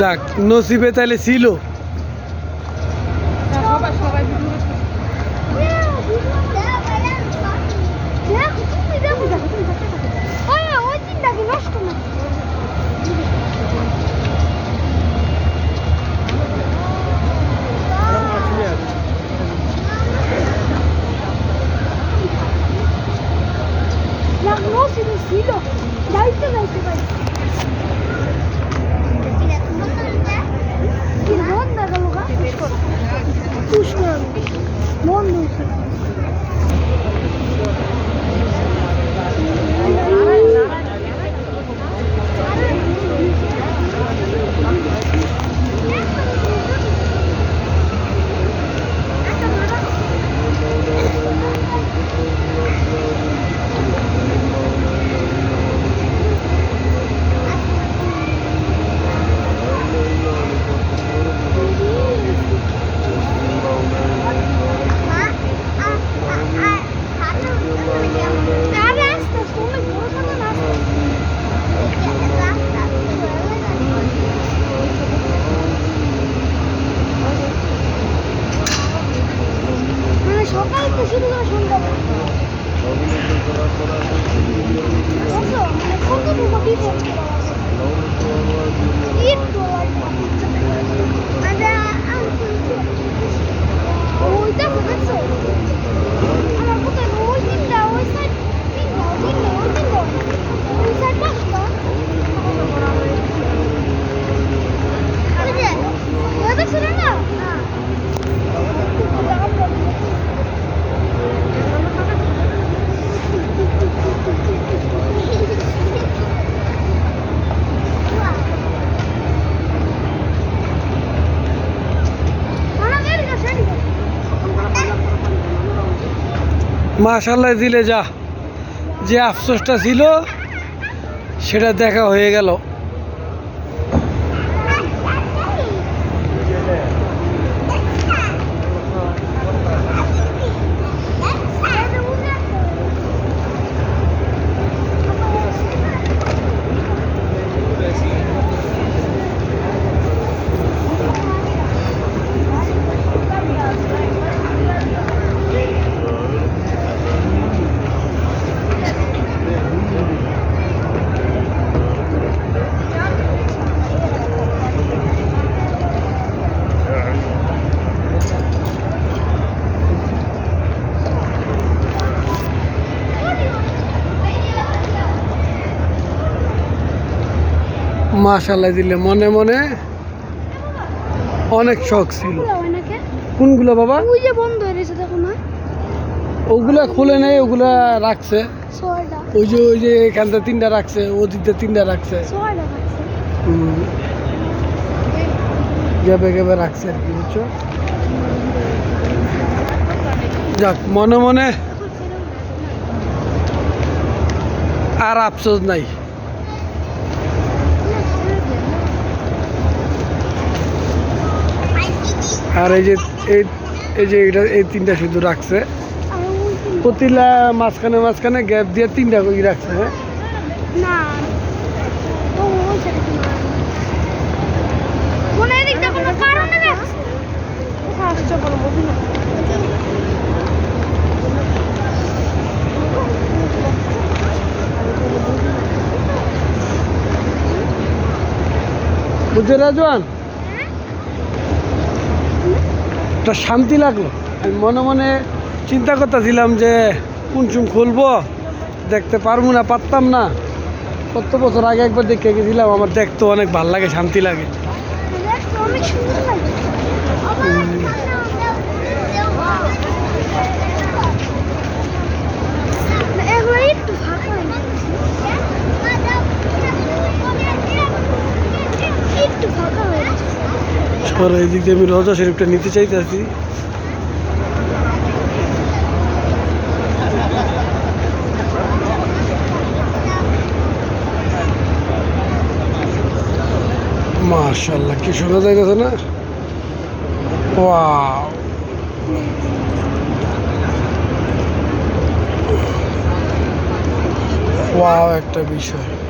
যাক নসিবে তাহলে ছিল। বুঝছ? মানে কতটুকু বিপদ করা আছে? একটু লাগবে। ওইটা দেখছ? আমার কোথায় ওই তিনটা, ওই side তিনটা, ওই তিনটা, ওই তিনটা। ওই side পাঁচটা। ওই যে, ওই দেখছ না? মাশাল্লাহ দিলে যা যে আফসোসটা ছিল সেটা দেখা হয়ে গেল। মাশাল্লাহ দিলে মনে মনে অনেক শখ ছিল। কোনগুলো বাবা? ওই যে বন্ধ হয়ে গেছে দেখো না ওগুলা খুলে নেই ওগুলা রাখছে। ওই যে ওই যে এখানটা তিনটা রাখছে ওদিকটা তিনটা রাখছে। গ্যাপে গ্যাপে রাখছে আর কি বুঝছ? যাক মনে মনে আর আফসোস নাই। আর এই যে এই যে এটা এই তিনটা শুধু রাখছে। প্রতিলা মাঝখানে মাঝখানে গ্যাপ দিয়ে তিনটা করে রাখছে হ্যাঁ? না। ও ওই সাইডে কিনা মনে এদিক দিয়ে কোনো কারণে রাখছে কোথায় আসছে বলো বুঝি না বুঝতে রাজওয়ান একটা শান্তি লাগল। আমি মনে মনে চিন্তা করতেছিলাম যে কোন চুম খুলবো দেখতে পারব না পারতাম না। কত বছর আগে একবার দেখে গেছিলাম আমার দেখতে অনেক ভালো লাগে শান্তি লাগে দেখতে অনেক সুন্দর লাগে না, এগুলো একটু ফাঁকা হয়ে গেছে। একটু ফাঁকা হয়ে গেছে। সরে এই দিক দিয়ে আমি রজা শরীফটা নিতে চাইতেছি। মাশাল্লাহ কি শোনা যাইতেছে না? ওয়াও। ওয়াও, একটা বিষয়।